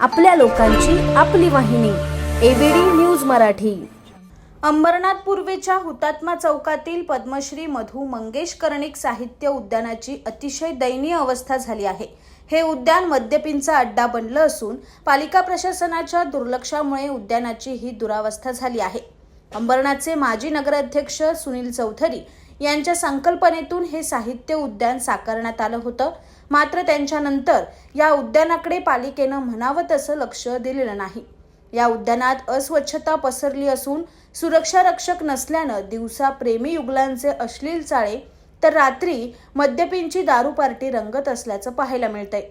आपल्या लोकांची आपली वाहिनी एबीडी न्यूज मराठी. अंबरनाथ पूर्वेच्या हुतात्मा चौकातील पद्मश्री मधु मंगेश कर्णिक साहित्य उद्यानाची अतिशय दयनीय अवस्था झाली आहे. हे उद्यान मद्यपींचा अड्डा बनलं असून पालिका प्रशासनाच्या दुर्लक्षामुळे उद्यानाची ही दुरावस्था झाली आहे. अंबरनाथचे माजी नगराध्यक्ष सुनील चौधरी यांच्या संकल्पनेतून हे साहित्य उद्यान साकारण्यात आलं होतं. मात्र त्यांच्यानंतर या उद्यानाकडे पालिकेनं म्हणावं तसं लक्ष दिलेलं नाही. या उद्यानात अस्वच्छता पसरली असून सुरक्षा रक्षक नसल्यानं दिवसा प्रेमी युगलांचे अश्लील चाळे तर रात्री मद्यपींची दारू पार्टी रंगत असल्याचं पाहायला मिळतंय.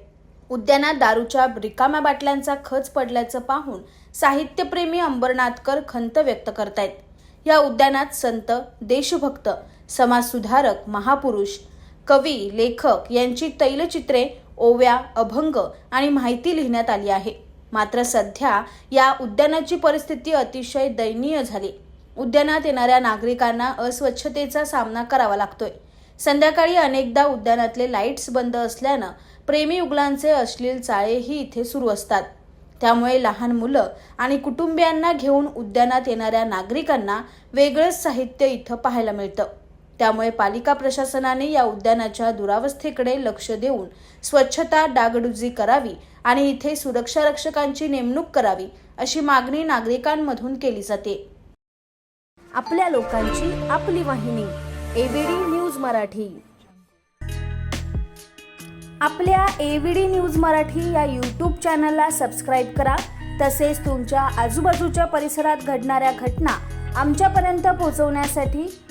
उद्यानात दारूच्या रिकाम्या बाटल्यांचा खच पडल्याचं पाहून साहित्यप्रेमी अंबरनाथकर खंत व्यक्त करतायत. या उद्यानात संत देशभक्त समाजसुधारक महापुरुष कवी लेखक यांची तैलचित्रे ओव्या अभंग आणि माहिती लिहिण्यात आली आहे. मात्र सध्या या उद्यानाची परिस्थिती अतिशय दयनीय झाली. उद्यानात येणाऱ्या नागरिकांना अस्वच्छतेचा सामना करावा लागतोय. संध्याकाळी अनेकदा उद्यानातले लाईट्स बंद असल्यानं प्रेमी उगलांचे अश्लील चाळेही इथे सुरू असतात. त्यामुळे लहान मुलं आणि कुटुंबियांना घेऊन उद्यानात येणाऱ्या नागरिकांना वेगळंच साहित्य इथं पाहायला मिळतं. त्यामुळे पालिका प्रशासनाने या उद्यानाच्या दुरावस्थेकडे लक्ष देऊन स्वच्छता डागडुजी करावी आणि इथे सुरक्षा रक्षकांची नेमणूक करावी अशी मागणी नागरिकांमधून केली जाते. आपल्या लोकांची आपली वाहिनी एबीडी न्यूज मराठी. आपल्या एव्हीडी न्यूज मराठी या यूट्यूब चॅनलला सबस्क्राईब करा. तसेच तुमच्या आजूबाजूच्या परिसरात घडणाऱ्या घटना आमच्यापर्यंत पोहोचवण्यासाठी